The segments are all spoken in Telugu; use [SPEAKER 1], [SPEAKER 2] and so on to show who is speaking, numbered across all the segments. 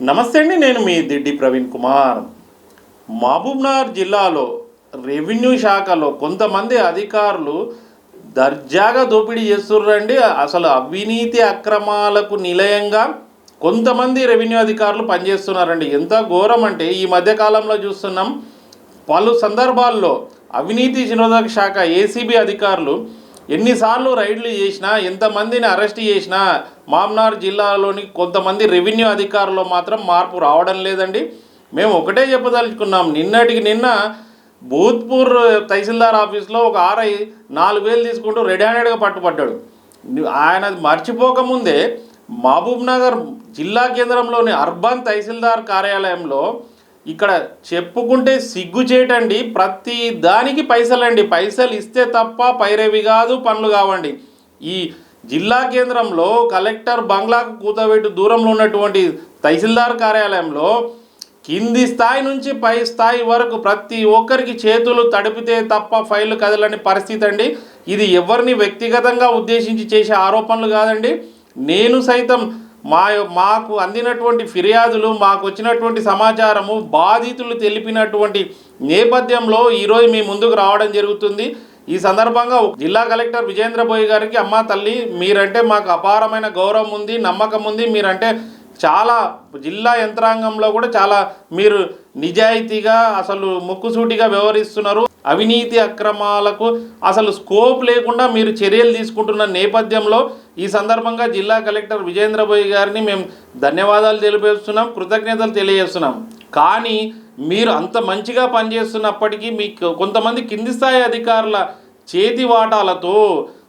[SPEAKER 1] నమస్తే అండి నేను మీ దిడ్డి ప్రవీణ్ కుమార్. మహబూబ్నగర్ జిల్లాలో రెవెన్యూ శాఖలో కొంతమంది అధికారులు దర్జాగా దోపిడీ చేస్తుర్రండి. అసలు అవినీతి అక్రమాలకు నిలయంగా కొంతమంది రెవెన్యూ అధికారులు పనిచేస్తున్నారండి. ఎంత ఘోరం అంటే ఈ మధ్యకాలంలో చూస్తున్నాం పలు సందర్భాల్లో అవినీతి నిరోధక శాఖ ఏసీబీ అధికారులు ఎన్నిసార్లు రైడ్లు చేసినా ఎంతమందిని అరెస్ట్ చేసినా మామ్నార్ జిల్లాలోని కొంతమంది రెవెన్యూ అధికారులు మాత్రం మార్పు రావడం లేదండి. మేము ఒకటే చెప్పదలుచుకున్నాం. నిన్నటికి నిన్న భూత్పూర్ తహసీల్దార్ ఆఫీస్లో ఒక ఆర్ఐ నాలుగు వేలు తీసుకుంటూ రెడీ హ్యాండెడ్గా పట్టుపడ్డాడు ఆయన అది మర్చిపోకముందే మహబూబ్ నగర్ జిల్లా కేంద్రంలోని అర్బన్ తహసీల్దార్ కార్యాలయంలో ఇక్కడ చెప్పుకుంటే సిగ్గు చేయటండి ప్రతి దానికి పైసలండి. పైసలు ఇస్తే తప్ప పైరేవి కాదు పనులు కావండి. ఈ జిల్లా కేంద్రంలో కలెక్టర్ బంగ్లాకు కూతబెట్టు దూరంలో ఉన్నటువంటి తహసీల్దార్ కార్యాలయంలో కింది స్థాయి నుంచి పై స్థాయి వరకు ప్రతి ఒక్కరికి చేతులు తడిపితే తప్ప ఫైళ్ళు కదలని పరిస్థితి అండి. ఇది ఎవరిని వ్యక్తిగతంగా ఉద్దేశించి చేసే ఆరోపణలు కాదండి. నేను సైతం మా మాకు అందినటువంటి ఫిర్యాదులు మాకు వచ్చినటువంటి సమాచారము బాధితులు తెలిపినటువంటి నేపథ్యంలో ఈరోజు మీ ముందుకు రావడం జరుగుతుంది. ఈ సందర్భంగా జిల్లా కలెక్టర్ విజేంద్ర బోయ్ గారికి అమ్మ తల్లి మీరంటే మాకు అపారమైన గౌరవం ఉంది నమ్మకం ఉంది. మీరంటే చాలా జిల్లా యంత్రాంగంలో కూడా చాలా మీరు నిజాయితీగా అసలు ముక్కుసూటిగా వ్యవహరిస్తున్నారు. అవినీతి అక్రమాలకు అసలు స్కోప్ లేకుండా మీరు చర్యలు తీసుకుంటున్న నేపథ్యంలో ఈ సందర్భంగా జిల్లా కలెక్టర్ విజేంద్రబోయ్ గారిని మేము ధన్యవాదాలు తెలియజేస్తున్నాం కృతజ్ఞతలు తెలియజేస్తున్నాం. కానీ మీరు అంత మంచిగా పనిచేస్తున్నప్పటికీ మీకు కొంతమంది కింది స్థాయి అధికారుల చేతి వాటాలతో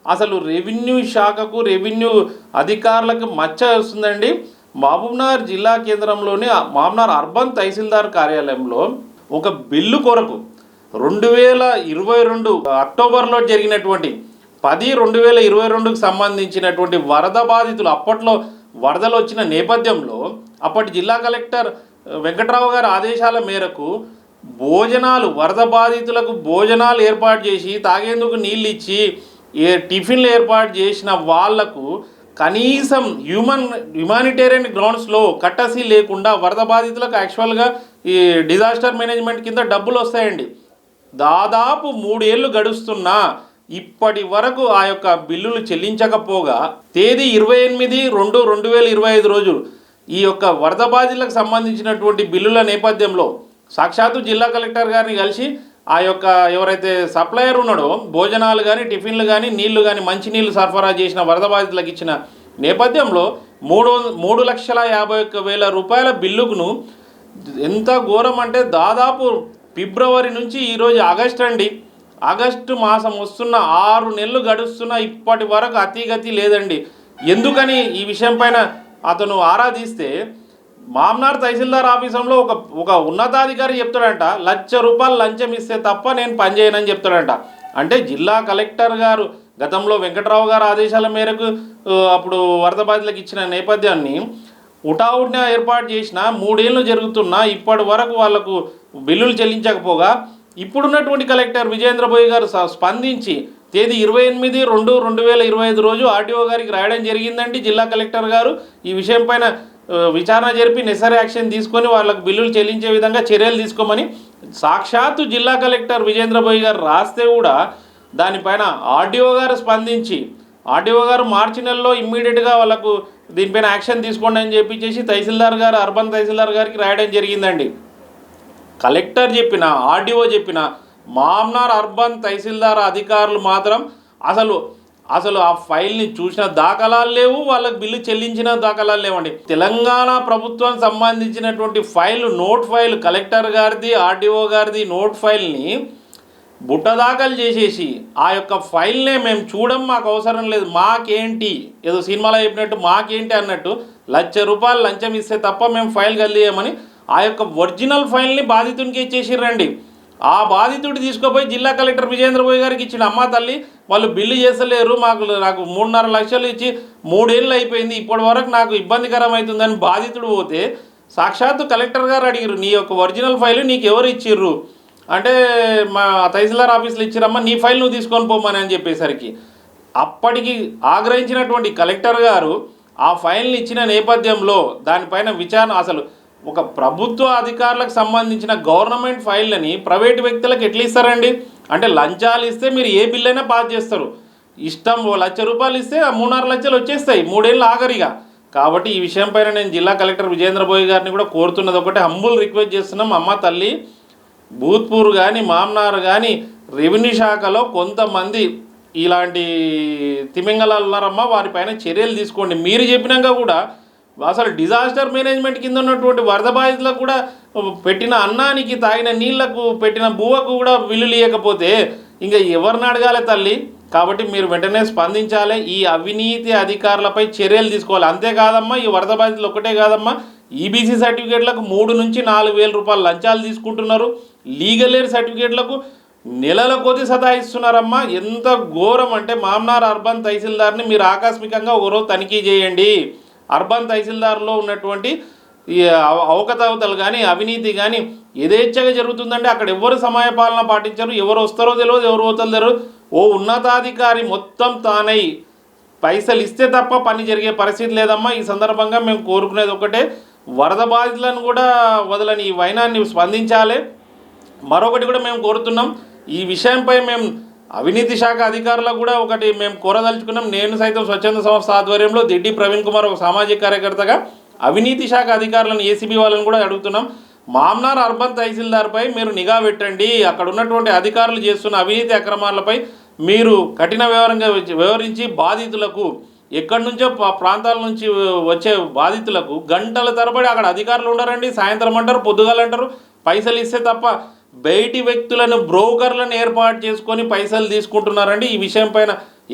[SPEAKER 1] అసలు రెవెన్యూ శాఖకు రెవెన్యూ అధికారులకు మచ్చ వస్తుందండి. మహబూబ్నగర్ జిల్లా కేంద్రంలోని మహబూబ్నగర్ అర్బన్ తహసీల్దార్ కార్యాలయంలో ఒక బిల్లు కొరకు రెండు వేల ఇరవై రెండు అక్టోబర్లో జరిగినటువంటి పది రెండు వేల ఇరవై రెండుకు సంబంధించినటువంటి వరద బాధితులు అప్పట్లో వరదలు వచ్చిన నేపథ్యంలో అప్పటి జిల్లా కలెక్టర్ వెంకట్రావు గారి ఆదేశాల మేరకు భోజనాలు వరద బాధితులకు భోజనాలు ఏర్పాటు చేసి తాగేందుకు నీళ్ళు ఇచ్చి ఏ టిఫిన్లు ఏర్పాటు చేసిన వాళ్ళకు కనీసం హ్యూమన్ హ్యుమానిటేరియన్ గ్రౌండ్స్లో కట్టసి లేకుండా వరద బాధితులకు యాక్చువల్గా ఈ డిజాస్టర్ మేనేజ్మెంట్ కింద డబ్బులు వస్తాయండి. దాదాపు మూడేళ్ళు గడుస్తున్నా ఇప్పటి వరకు ఆ యొక్క బిల్లులు చెల్లించకపోగా తేదీ ఇరవై ఎనిమిది రెండు రెండు వేల ఇరవై ఐదు రోజులు ఈ యొక్క వరద బాధితులకు సంబంధించినటువంటి బిల్లుల నేపథ్యంలో సాక్షాత్తు జిల్లా కలెక్టర్ గారిని కలిసి ఆ యొక్క ఎవరైతే సప్లయర్ ఉన్నాడో భోజనాలు కానీ టిఫిన్లు కానీ నీళ్ళు కానీ మంచినీళ్ళు సరఫరా చేసిన వరద బాధితులకు ఇచ్చిన నేపథ్యంలో మూడు మూడు లక్షల యాభై ఒక్క వేల రూపాయల బిల్లుకును ఎంత ఘోరం అంటే దాదాపు ఫిబ్రవరి నుంచి ఈరోజు ఆగస్ట్ అండి. ఆగస్టు మాసం వస్తున్న ఆరు నెలలు గడుస్తున్న ఇప్పటి వరకు అతిగతి లేదండి. ఎందుకని ఈ విషయం పైన అతను ఆరాధిస్తే మామ్నార్ తహసీల్దార్ ఆఫీసంలో ఒక ఒక ఉన్నతాధికారి చెప్తాడంట లక్ష రూపాయలు లంచం ఇస్తే తప్ప నేను పనిచేయనని చెప్తాడంట. అంటే జిల్లా కలెక్టర్ గారు గతంలో వెంకట్రావు గారు ఆదేశాల మేరకు అప్పుడు వరద బాధితులకు ఇచ్చిన నేపథ్యాన్ని ఉటావుట్న ఏర్పాటు చేసిన మూడేళ్ళు జరుగుతున్నా ఇప్పటి వరకు వాళ్ళకు బిల్లులు చెల్లించకపోగా ఇప్పుడున్నటువంటి కలెక్టర్ విజేంద్ర బోయ్ గారు స్పందించి తేదీ ఇరవై ఎనిమిది రెండు రెండు వేల ఇరవై ఐదు రోజు ఆర్టీఓ గారికి రాయడం జరిగిందండి. జిల్లా కలెక్టర్ గారు ఈ విషయం పైన విచారణ జరిపి నెసరీ యాక్షన్ తీసుకొని వాళ్ళకు బిల్లులు చెల్లించే విధంగా చర్యలు తీసుకోమని సాక్షాత్తు జిల్లా కలెక్టర్ విజేంద్రభోయ్ గారు రాస్తే కూడా దానిపైన ఆర్డీఓ గారు స్పందించి ఆర్డీఓ గారు మార్చి నెలలో ఇమ్మీడియట్గా వాళ్ళకు దీనిపైన యాక్షన్ తీసుకోండి అని చెప్పి తహసీల్దార్ గారు అర్బన్ తహసీల్దార్ గారికి రాయడం జరిగిందండి. కలెక్టర్ చెప్పిన ఆర్డీఓ చెప్పిన మామ్నార్ అర్బన్ తహసీల్దార్ అధికారులు మాత్రం అసలు అసలు ఆ ఫైల్ని చూసిన దాఖలాలు లేవు వాళ్ళకి బిల్లు చెల్లించిన దాఖలాలు లేవండి. తెలంగాణ ప్రభుత్వం సంబంధించినటువంటి ఫైల్ నోట్ ఫైల్ కలెక్టర్ గారిది ఆర్డీఓ గారిది నోట్ ఫైల్ని బుట్ట దాఖలు చేసేసి ఆ యొక్క ఫైల్నే మేము చూడం మాకు అవసరం లేదు. మాకేంటి? ఏదో సినిమాలో చెప్పినట్టు మాకేంటి అన్నట్టు లక్ష రూపాయలు లంచం ఇస్తే తప్ప మేము ఫైల్ కలియమని ఆ యొక్క ఒరిజినల్ ఫైల్ని బాధితునికి ఇచ్చేసిర్రండి. ఆ బాధితుడు తీసుకుపోయి జిల్లా కలెక్టర్ విజేంద్ర బోయ్ గారికి ఇచ్చిన అమ్మ తల్లి వాళ్ళు బిల్లు చేస్తలేరు మాకు నాకు మూడున్నర లక్షలు ఇచ్చి మూడేళ్ళు అయిపోయింది. ఇప్పటి వరకు నాకు ఇబ్బందికరం అవుతుందని బాధితుడు పోతే సాక్షాత్తు కలెక్టర్ గారు అడిగారు నీ యొక్క ఒరిజినల్ ఫైల్ నీకు ఎవరు ఇచ్చిర్రు? అంటే మా తహసీల్దార్ ఆఫీసులో ఇచ్చిరమ్మా నీ ఫైల్ నువ్వు తీసుకొని పోమని అని చెప్పేసరికి అప్పటికి ఆగ్రహించినటువంటి కలెక్టర్ గారు ఆ ఫైల్ని ఇచ్చిన నేపథ్యంలో దానిపైన విచారణ అసలు ఒక ప్రభుత్వ అధికారులకు సంబంధించిన గవర్నమెంట్ ఫైళ్ళని ప్రైవేట్ వ్యక్తులకు ఎట్లా ఇస్తారండి? అంటే లంచాలు ఇస్తే మీరు ఏ బిల్ అయినా పాస్ చేస్తారు. ఇష్టం ఓ లక్ష రూపాయలు ఇస్తే ఆ మూడున్నర లక్షలు వచ్చేస్తాయి. మూడేళ్ళు ఆగరిగా కాబట్టి ఈ విషయం పైన నేను జిల్లా కలెక్టర్ విజేంద్ర బోయ్ గారిని కూడా కోరుతున్నది ఒకటి. హంబుల్ రిక్వెస్ట్ చేస్తున్నాం. అమ్మ తల్లి భూత్పూర్ కానీ మామ్నార్ కానీ రెవెన్యూ శాఖలో కొంతమంది ఇలాంటి తిమింగళాలు ఉన్నారమ్మా. వారిపైన చర్యలు తీసుకోండి. మీరు చెప్పినాక కూడా అసలు డిజాస్టర్ మేనేజ్మెంట్ కింద ఉన్నటువంటి వరద బాధితులకు కూడా పెట్టిన అన్నానికి తాగిన నీళ్ళకు పెట్టిన బువ్వకు కూడా బిల్లులు ఇవ్వకపోతే ఇంకా ఎవరిని అడగాలి తల్లి? కాబట్టి మీరు వెంటనే స్పందించాలి. ఈ అవినీతి అధికారులపై చర్యలు తీసుకోవాలి. అంతేకాదమ్మా ఈ వరద బాధితులు ఒకటే కాదమ్మా ఈబీసీ సర్టిఫికేట్లకు మూడు నుంచి నాలుగు వేల రూపాయలు లంచాలు తీసుకుంటున్నారు. లీగల్ ఎయిడ్ సర్టిఫికేట్లకు నెలల కొద్ది సతాయిస్తున్నారమ్మా. ఎంత ఘోరం అంటే మామ్నార్ అర్బన్ తహసీల్దార్ని మీరు ఆకస్మికంగా ఒకరోజు తనిఖీ చేయండి. అర్బన్ తహసీల్దార్లో ఉన్నటువంటి ఈ అవ- అవకతవకలు కానీ అవినీతి కానీ యథేచ్ఛగా జరుగుతుందంటే అక్కడ ఎవరు సమయపాలన పాటించరు ఎవరు వస్తారో తెలియదు ఎవరు పోతారో తెలియదు ఓ ఉన్నతాధికారి మొత్తం తానై పైసలు ఇస్తే తప్ప పని జరిగే పరిస్థితి లేదమ్మా. ఈ సందర్భంగా మేము కోరుకునేది ఒకటే వరద బాధితులను కూడా వదలని ఈ వైనాన్ని స్పందించాలి. మరొకటి కూడా మేము కోరుతున్నాం ఈ విషయంపై మేము అవినీతి శాఖ అధికారులకు కూడా ఒకటి మేము కోరదలుచుకున్నాం. నేను సైతం స్వచ్ఛంద సంస్థ ఆధ్వర్యంలో దిడ్డి ప్రవీణ్ కుమార్ ఒక సామాజిక కార్యకర్తగా అవినీతి శాఖ అధికారులను ఏసీబీ వాళ్ళని కూడా అడుగుతున్నాం. మామ్నార్ అర్బన్ తహసీల్దార్పై మీరు నిఘా పెట్టండి. అక్కడ ఉన్నటువంటి అధికారులు చేస్తున్న అవినీతి అక్రమాలపై మీరు కఠిన వివరంగా వివరించి బాధితులకు ఎక్కడి నుంచో ప్రాంతాల నుంచి వచ్చే బాధితులకు గంటల తరబడి అక్కడ అధికారులు ఉండరండి. సాయంత్రం అంటారు పొద్దుగాలంటారు. పైసలు ఇస్తే తప్ప బయటి వ్యక్తులను బ్రోకర్లను ఏర్పాటు చేసుకొని పైసలు తీసుకుంటున్నారండి. ఈ విషయం పైన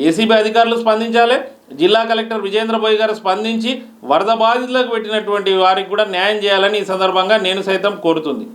[SPEAKER 1] ఏసీబీ అధికారులు స్పందించాలి. జిల్లా కలెక్టర్ విజేంద్ర బోయ్ గారు స్పందించి వరద బాధితులకు పెట్టినటువంటి వారికి కూడా న్యాయం చేయాలని ఈ సందర్భంగా నేను సైతం కోరుతుంది.